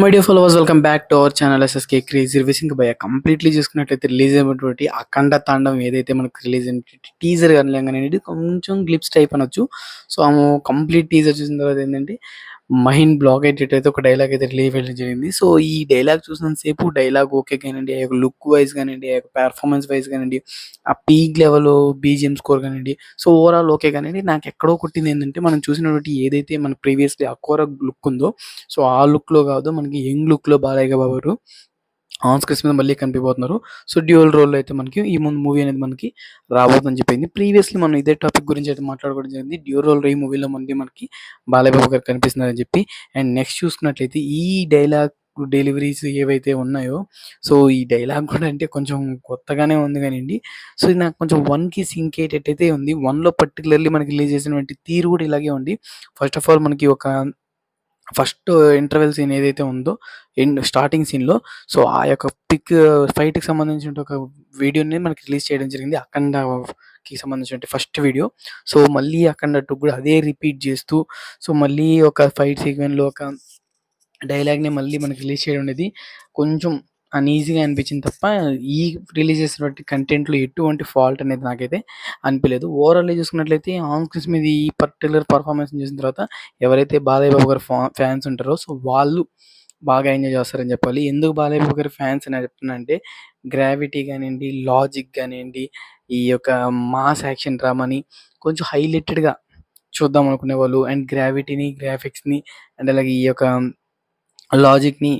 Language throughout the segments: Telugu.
My dear followers welcome back to our channel S S K crazy reviews ఇంకా భయ కంప్లీట్లీ చూసుకున్నట్లయితే రిలీజ్ అయినటువంటి అఖండ తాండం ఏదైతే మనకు రిలీజ్ అయినటువంటి టీజర్ కానీ అనేది కొంచెం గ్లిప్స్ టైప్ అనొచ్చు. సో ఆమె కంప్లీట్ టీజర్ చూసిన తర్వాత ఏంటంటే మహిన్ బ్లాగ్ అయితే ఒక డైలాగ్ అయితే రిలీవ్ వెళ్ళడం జరిగింది. సో ఈ డైలాగ్ చూసినంత సేపు డైలాగ్ ఓకే కానివ్వండి ఆ యొక్క లుక్ వైజ్ కానివ్వండి ఆ యొక్క పెర్ఫార్మెన్స్ వైజ్ కానివ్వండి ఆ పీక్ లెవెల్ బీజిఎం స్కోర్ కానివ్వండి సో ఓవరాల్ ఓకే కానివ్వండి. నాకు ఎక్కడో కొట్టింది ఏంటంటే మనం చూసినటువంటి ఏదైతే మన ప్రీవియస్లీ అక్వర లుక్ ఉందో సో ఆ లుక్లో కాదు మనకి యంగ్ లుక్లో బాలయ్య బాబు ఆన్ స్క్రీన్స్ మీద మళ్ళీ కనిపిపోతున్నారు సో డ్యూయల్ రోల్ అయితే మనకి ఈ ముందు మూవీ అనేది మనకి రాబోతుందని చెప్పింది. ప్రీవియస్లీ మనం ఇదే టాపిక్ గురించి అయితే మాట్లాడుకోవడం జరిగింది. డ్యూయల్ రోల్ ఈ మూవీలో మనకి మనకి బాలయ్యబాబు గారు కనిపిస్తున్నారని చెప్పి. అండ్ నెక్స్ట్ చూసుకున్నట్లయితే ఈ డైలాగ్ డెలివరీస్ ఏవైతే ఉన్నాయో సో ఈ డైలాగ్ కూడా అంటే కొంచెం కొత్తగానే ఉంది కానివ్వండి. సో ఇది నాకు కొంచెం వన్కి సింక్ అయ్యేటట్టయితే ఉంది. వన్లో పర్టికులర్లీ మనకి రిలీజ్ చేసినటువంటి తీరు కూడా ఇలాగే ఉంది. ఫస్ట్ ఆఫ్ ఆల్ మనకి ఒక ఫస్ట్ ఇంటర్వెల్ సీన్ ఏదైతే ఉందో ఎండ్ స్టార్టింగ్ సీన్‌లో సో, ఆ యొక్క పిక్ ఫైట్‌కి సంబంధించిన ఒక వీడియోని మనకి రిలీజ్ చేయడం జరిగింది. అఖండకి సంబంధించిన ఫస్ట్ వీడియో. సో, మళ్ళీ అఖండ 2 కూడా అదే రిపీట్ చేస్తూ సో, మళ్ళీ ఒక ఫైట్ సీక్వెన్లో ఒక డైలాగ్‌ని మళ్ళీ మనకి రిలీజ్ చేయడం అనేది కొంచెం అన్‌ఈజీగా అనిపించింది తప్ప, ఈ రిలీజ్ చేసినటువంటి కంటెంట్‌లో ఎటువంటి ఫాల్ట్ అనేది నాకైతే అనిపించలేదు ఓవరాల్‌గా చూసుకున్నట్లయితే ఆన్ స్క్రీన్స్ మీద ఈ పర్టికులర్ పర్ఫార్మెన్స్ చూసిన తర్వాత ఎవరైతే బాలయ్య బాబు గారు ఫా ఫ్యాన్స్ ఉంటారో సో, వాళ్ళు బాగా ఎంజాయ్ చేస్తారని చెప్పాలి. ఎందుకు బాలయ్య బాబు గారి ఫ్యాన్స్ అని చెప్తున్నానంటే గ్రావిటీ కానివ్వండి, లాజిక్ కానివ్వండి, ఈ యొక్క మాస్ యాక్షన్ డ్రామాని కొంచెం హైలైటెడ్‌గా చూద్దాం అనుకునేవాళ్ళు అండ్ గ్రావిటీని, గ్రాఫిక్స్‌ని అండ్ అలాగే ఈ యొక్క లాజిక్‌ని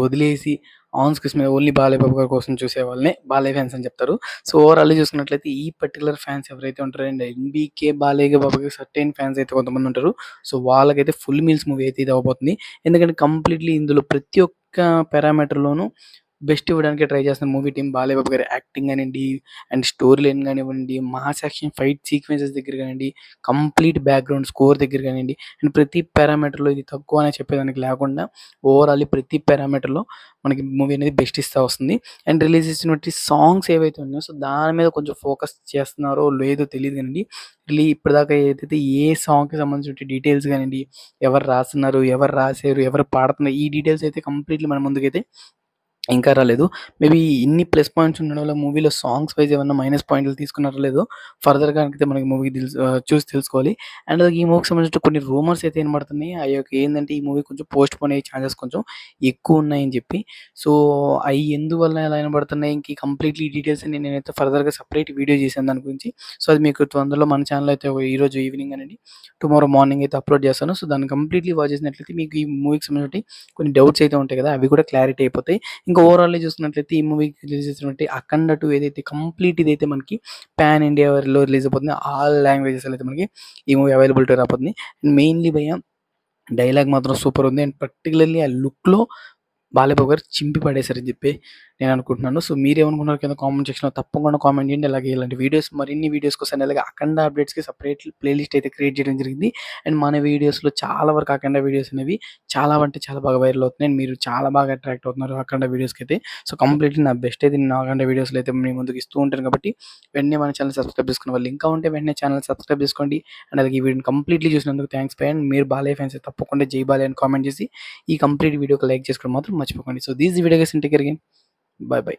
వదిలేసి ఆన్ స్క్రీన్స్ మీద ఓన్లీ బాలయ్య బాబు గారి కోసం చూసే వాళ్ళనే బాలయ్య ఫ్యాన్స్ అని చెప్తారు. సో, ఓవరాల్ చూసుకున్నట్లయితే ఈ పర్టికులర్ ఫ్యాన్స్ ఎవరైతే ఉంటారో అండ్ ఎన్‌బీకే బాలయ్య బాబుకి సర్టైన్ ఫ్యాన్స్ అయితే కొంతమంది ఉంటారు. సో, వాళ్ళకైతే ఫుల్ మీల్స్ మూవీ అయితే ఇది అవ్వబోతుంది. ఎందుకంటే కంప్లీట్‌లీ ఇందులో ప్రతి ఒక్క పారామీటర్‌లోనూ బెస్ట్ ఇవ్వడానికి ట్రై చేస్తున్న మూవీ టీమ్ బాలయ్య బాబు గారి యాక్టింగ్ కానివ్వండి అండ్ స్టోరీ లైన్ కానివ్వండి మాస్ యాక్షన్ ఫైట్ సీక్వెన్సెస్ దగ్గర కానివ్వండి కంప్లీట్ బ్యాక్గ్రౌండ్ స్కోర్ దగ్గర కానివ్వండి అండ్ ప్రతి పారామీటర్లో ఇది తక్కువ అని చెప్పేదానికి లేకుండా ఓవరాల్ ప్రతి పారామీటర్లో మనకి మూవీ అనేది బెస్ట్ ఇస్తూ వస్తుంది. అండ్ రిలీజ్ చేసినటువంటి సాంగ్స్ ఏవైతే ఉన్నాయో సో దాని మీద కొంచెం ఫోకస్ చేస్తున్నారో లేదో తెలియదు కానివ్వండి రిలీ ఇప్పటిదాకా ఏదైతే ఏ సాంగ్కి సంబంధించిన డీటెయిల్స్ కానివ్వండి ఎవరు రాస్తున్నారు ఎవరు రాశారు ఎవరు పాడుతున్నారు ఈ డీటెయిల్స్ అయితే కంప్లీట్లీ మన ముందుకైతే ఇంకా రాలేదు. మేబీ ఇన్ని ప్లస్ పాయింట్స్ ఉండడం వల్ల మూవీలో సాంగ్స్ వైస్ ఏమన్నా మైనస్ పాయింట్లు తీసుకున్నారో లేదో ఫర్దర్‌గా అయితే మనకి మూవీ తెలుసు చూసి తెలుసుకోవాలి. అండ్ ఈ మూవీకి సంబంధించిన కొన్ని రూమర్స్ అయితే వినబడుతున్నాయి. ఆ యొక్క ఏంటంటే ఈ మూవీ కొంచెం పోస్ట్‌పోన్ అయ్యే ఛాన్సెస్ కొంచెం ఎక్కువ ఉన్నాయని చెప్పి. సో, అవి ఎందువల్ల ఎలా వినబడుతున్నాయి ఇంక కంప్లీట్‌లీ డీటెయిల్స్ అని నేనైతే ఫర్దర్‌గా సపరేట్ వీడియో చేశాను దాని గురించి. సో, అది మీకు తొందరలో మన ఛానల్ అయితే ఈరోజు ఈవినింగ్ అనేది టుమారో మార్నింగ్ అయితే అప్లోడ్ చేస్తాను. సో, దాన్ని కంప్లీట్‌లీ వాచ్ చేసినట్లయితే మీకు ఈ మూవీకి సంబంధించి కొన్ని డౌట్స్ అయితే ఉంటాయి కదా! అవి కూడా క్లారిటీ అయిపోతాయి. ఇంకా ఓవరాల్ చూసుకున్నట్లయితే ఈ మూవీకి రిలీజ్ చేసినటువంటి అఖండ టూ ఏదైతే కంప్లీట్ ఇదైతే మనకి పాన్ ఇండియాలో రిలీజ్ అయిపోతుంది. ఆల్ లాంగ్వేజెస్ అయితే మనకి ఈ మూవీ అవైలబిలిటీ రాబోతుంది. మెయిన్‌లీ భయ డైలాగ్ మాత్రం సూపర్ ఉంది. అండ్ పర్టిక్యులర్‌లీ ఆ లుక్‌లో బాలయ్య గారు చింపి పడేశారని చెప్పి నేను అనుకుంటున్నాను. సో, మీరేమనుకున్నారు కింద కామెంట్ సెక్షన్‌లో తప్పకుండా కామెంట్ చేయండి. అలాగే ఇలాంటి వీడియోస్ మరిన్ని వీడియోస్ కోసం అలాగే అఖండ అప్డేట్స్‌కి సపరేట్ ప్లేలిస్ట్ అయితే క్రియేట్ చేయడం జరిగింది. అండ్ మన వీడియోస్‌లో చాలా వరకు అఖండ వీడియోస్ అనేవి చాలా అంటే చాలా బాగా వైరల్ అవుతున్నాయి. మీరు చాలా బాగా అట్రాక్ట్ అవుతున్నారు అఖండ వీడియోస్‌కి అయితే. సో, కంప్లీట్‌లీ నా బెస్ట్ అయితే నేను అఖండ వీడియోస్‌లో అయితే మీ ముందుకు ఇస్తూ ఉంటాను కాబట్టి వెంటనే మన ఛానల్ సబ్స్క్రైబ్ చేసుకున్న వాళ్ళు ఇంకా ఉంటే వెంటనే ఛానల్ సబ్స్క్రైబ్ చేసుకోండి. అండ్ అలాగే ఈ వీడియోని కంప్లీట్‌లీ చూసినందుకు థ్యాంక్స్ పై అండ్ మీరు బాలయ్య ఫ్యాన్స్ తప్పకుండా జై బాలయ్య అని కామెంట్ చేసి ఈ కంప్లీట్ వీడియోకి లైక్ చేసుకోవడం మాత్రం మర్చిపోకండి. So, these video guys take care again. Bye bye.